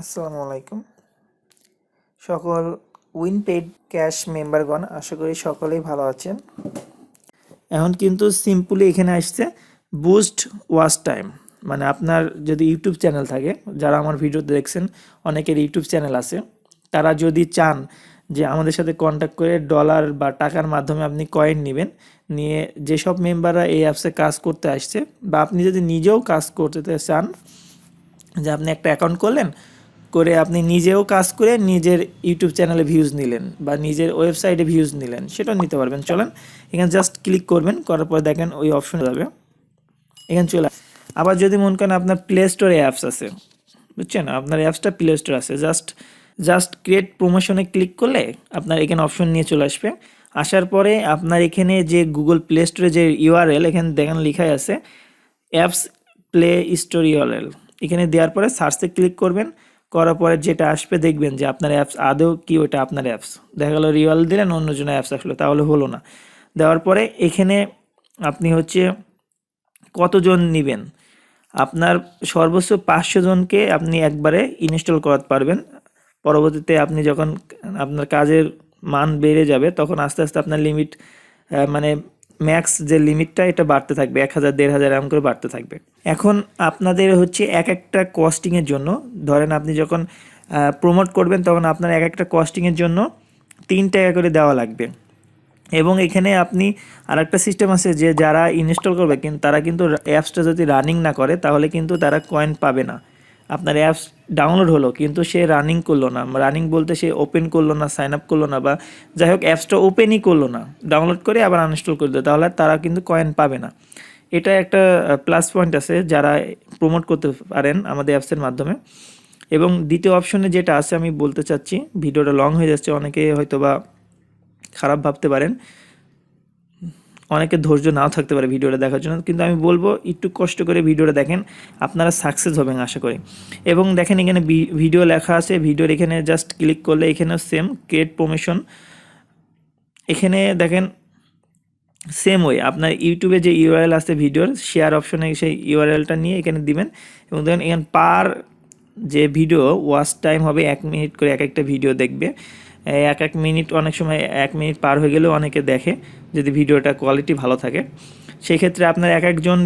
আসসালামু আলাইকুম। সকল উইনপেড ক্যাশ মেম্বারগণ, আশা করি সকলেই ভালো আছেন। এখন কিন্তু সিম্পলি এখানে আসছে বুস্ট ওয়াচ টাইম। মানে আপনার যদি ইউটিউব চ্যানেল থাকে, যারা আমার ভিডিও দেখছেন, অনেকের ইউটিউব চ্যানেল আছে, তারা যদি চান যে আমাদের সাথে কন্ট্যাক্ট করে ডলার বা টাকার মাধ্যমে আপনি কয়েন নেবেন, নিয়ে যেসব মেম্বাররা এই অ্যাপসে কাজ করতে আসছে, বা আপনি যদি নিজেও কাজ করতে চান, যে আপনি একটা অ্যাকাউন্ট করলেন করে আপনি নিজেও কাজ করে নিজের ইউটিউব চ্যানেলে ভিউজ নিলেন বা নিজের ওয়েবসাইটে ভিউজ নিলেন, সেটাও নিতে পারবেন। চলেন, এখানে জাস্ট ক্লিক করবেন, করার পর দেখেন ওই অপশনে যাবে। এখানে চলে আবার যদি মনে করেন আপনার প্লে স্টোরে অ্যাপস আছে, বুঝছেন? আপনার অ্যাপসটা প্লে স্টোর আছে। জাস্ট জাস্ট ক্রিয়েট প্রমোশনে ক্লিক করলে আপনার এখানে অপশন নিয়ে চলে আসবে। আসার পরে আপনার এখানে যে গুগল প্লে স্টোরে যে ইউআরএল এখানে দেখেন লেখাই আছে অ্যাপস প্লে স্টোর ইউআরএল এখানে দেওয়ার পরে সার্চে ক্লিক করবেন। করার পরে যেটা আসবে দেখবেন যে আপনার অ্যাপস আদৌ কি ওটা আপনার অ্যাপস দেখা গেলো রিওয়াল দিলেন, অন্যজনের অ্যাপস আসলো, তাহলে হলো না। দেওয়ার পরে এখানে আপনি হচ্ছে কতজন নেবেন? আপনার সর্বোচ্চ পাঁচশো জনকে আপনি একবারে ইনস্টল করাতে পারবেন। পরবর্তীতে আপনি যখন আপনার কাজের মান বেড়ে যাবে, তখন আস্তে আস্তে আপনার লিমিট মানে ম্যাক্স যে লিমিটটা এটা বাড়তে থাকবে, এক হাজার, দেড় হাজার এরকম করে বাড়তে থাকবে। এখন আপনাদের হচ্ছে এক একটা কস্টিংয়ের জন্য, ধরেন আপনি যখন প্রমোট করবেন, তখন আপনার এক একটা কস্টিংয়ের জন্য তিন টাকা করে দেওয়া লাগবে। এবং এখানে আপনি আরেকটা সিস্টেম আছে যে, যারা ইনস্টল করবে, কিন্তু তারা কিন্তু অ্যাপসটা যদি রানিং না করে, তাহলে কিন্তু তারা কয়েন পাবে না। আপনার অ্যাপস ডাউনলোড হলো, কিন্তু সে রানিং করল না। রানিং বলতে সে ওপেন করল না সাইন আপ করল না বা যাই হোক অ্যাপসটা ওপেনই করল না। ডাউনলোড করে আবার আনইনস্টল করে দেয় তাহলে তারা কিন্তু কয়েন পাবে না। এটা একটা প্লাস পয়েন্ট আছে যারা প্রমোট করতে পারেন আমাদের অ্যাপসের মাধ্যমে। এবং দ্বিতীয় অপশনে যেটা আছে আমি বলতে চাচ্ছি, ভিডিওটা লং হয়ে যাচ্ছে, অনেকে হয়তো বা খারাপ ভাবতে পারেন। অনেকের ধৈর্য নাও থাকতে পারে ভিডিওটা দেখার জন্য, কিন্তু আমি বলব একটু কষ্ট করে ভিডিওটা দেখেন, আপনারা সাকসেস হবেন আশা করি। এবং দেখেন এখানে ভিডিও লেখা আছে ভিডিওর এখানে জাস্ট ক্লিক করলে এখানেও সেম ক্রিয়েট প্রমোশন এখানে দেখেন সেম ওয়ে আপনার ইউটিউবে যে ইউআরএল আছে ভিডিওর শেয়ার অপশনে সেই ইউআরএলটা নিয়ে এখানে দিবেন। এবং দেখেন, এখানে পার যে ভিডিও ওয়াচ টাইম হবে এক মিনিট করে এক একটা ভিডিও দেখবে। এক এক মিনিট, অনেক সময় এক মিনিট পার হয়ে গেলেও অনেকে দেখে যদি ভিডিওটা কোয়ালিটি ভালো থাকে। সেই ক্ষেত্রে আপনার এক একজন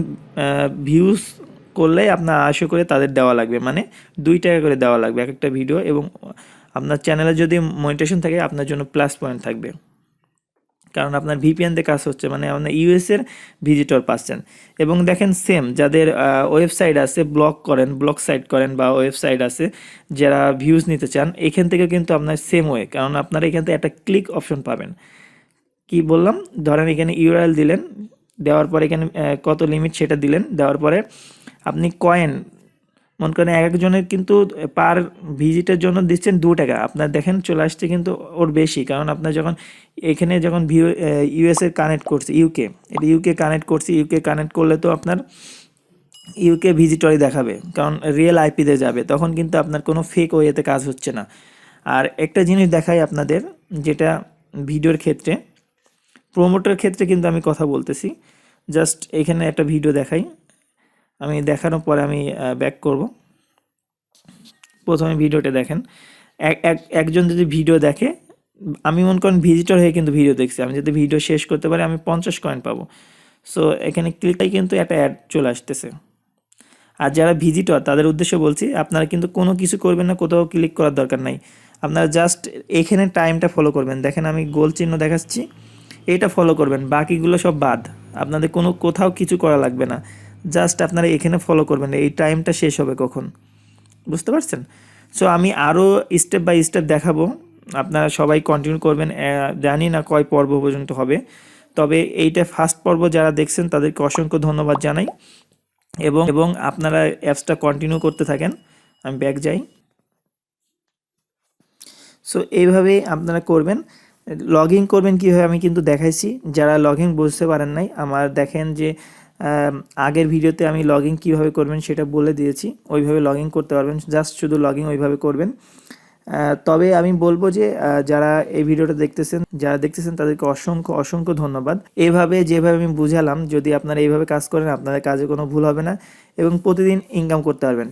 ভিউজ করলে আপনার আশা করে তাদের দেওয়া লাগবে। মানে দুই টাকা করে দেওয়া লাগবে এক একটা ভিডিও এবং আপনার চ্যানেলে যদি মনিটেশন থাকে, আপনার জন্য প্লাস পয়েন্ট থাকবে। কারণ আপনার ভিপিএন দিয়ে কাজ হচ্ছে মানে আপনার ইউএস এর ভিজিটর পাচ্ছেন এবং দেখেন সেম যাদের ওয়েবসাইট আছে ব্লগ করেন ব্লগ সাইট করেন বা ওয়েবসাইট আছে, যারা ভিউজ নিতে চান, এখান থেকে কিন্তু আপনার সেম ওয়ে কারণ আপনারা এখান থেকে একটা ক্লিক অপশন পাবেন। কি বললাম? ধরেন এখানে ইউআরএল দিলেন, দেওয়ার পরে এখানে কত লিমিট সেটা দিলেন, দেওয়ার পরে আপনি কয়েন মনে করেন এক একজনের কিন্তু পার ভিজিটের জন্য দিচ্ছেন দু টাকা। আপনার দেখেন চলে আসছে কিন্তু ওর বেশি, কারণ আপনার যখন এখানে যখন ভিউ ইউএসএ কানেক্ট করছে ইউকে এটা ইউকে কানেক্ট করছে ইউকে কানেক্ট করলে তো আপনার ইউকে ভিজিটরই দেখাবে, কারণ রিয়েল আইপিতে যাবে, তখন কিন্তু আপনার কোনো ফেক ওয়েতে কাজ হচ্ছে না। আর একটা জিনিস দেখাই আপনাদের, যেটা ভিডিওর ক্ষেত্রে প্রোমোটের ক্ষেত্রে কিন্তু আমি কথা বলতেছি জাস্ট এখানে একটা ভিডিও দেখাই। আমি দেখানোর পরে আমি ব্যাক করব। প্রথমে ভিডিওটা দেখেন। এক এক, একজন যদি ভিডিও দেখে, আমি মনে করেন ভিজিটর হয়ে কিন্তু ভিডিও দেখছি। আমি যদি ভিডিও শেষ করতে পারি, আমি পঞ্চাশ কয়েন পাবো। সো এখানে ক্লিকটাই কিন্তু একটা অ্যাড চলে আসতেছে। আর যারা ভিজিটর তাদের উদ্দেশ্যে বলছি, আপনারা কিন্তু কোনো কিছু করবেন না, কোথাও ক্লিক করার দরকার নাই। আপনারা জাস্ট এখানে টাইমটা ফলো করবেন। দেখেন আমি গোল চিহ্ন দেখাচ্ছি। এটা ফলো করবেন। বাকিগুলো সব বাদ। আপনাদের কোনো, কোথাও কিছু করা লাগবে না। জাস্ট আপনারা এখানে ফলো করবেন, এই টাইমটা শেষ হবে কখন? বুঝতে পারছেন? সো আমি আরও স্টেপ বাই স্টেপ দেখাবো। আপনারা সবাই কন্টিনিউ করবেন জানি না কয় পর্ব পর্যন্ত হবে। তবে এইটা ফার্স্ট পর্ব যারা দেখছেন, তাদেরকে অসংখ্য ধন্যবাদ জানাই। এবং এবং আপনারা অ্যাপসটা কন্টিনিউ করতে থাকেন। আমি ব্যাক যাই। সো এইভাবেই আপনারা করবেন। লগ ইন করবেন কীভাবে আমি কিন্তু দেখাইছি। যারা লগ ইন বুঝতে পারেন নাই, আমার দেখেন যে আগের ভিডিওতে আমি লগ ইন কীভাবে করবেন সেটা বলে দিয়েছি। ওইভাবে লগ ইন করতে পারবেন, জাস্ট শুধু লগ ওইভাবে করবেন। তবে আমি বলব যে যারা এই ভিডিওটা দেখতেছেন, যারা দেখতেছেন তাদেরকে অসংখ্য অসংখ্য ধন্যবাদ। এভাবে, যেভাবে আমি বুঝালাম, যদি আপনারা এইভাবে কাজ করেন, আপনাদের কাজে কোনো ভুল হবে না এবং প্রতিদিন ইনকাম করতে পারবেন।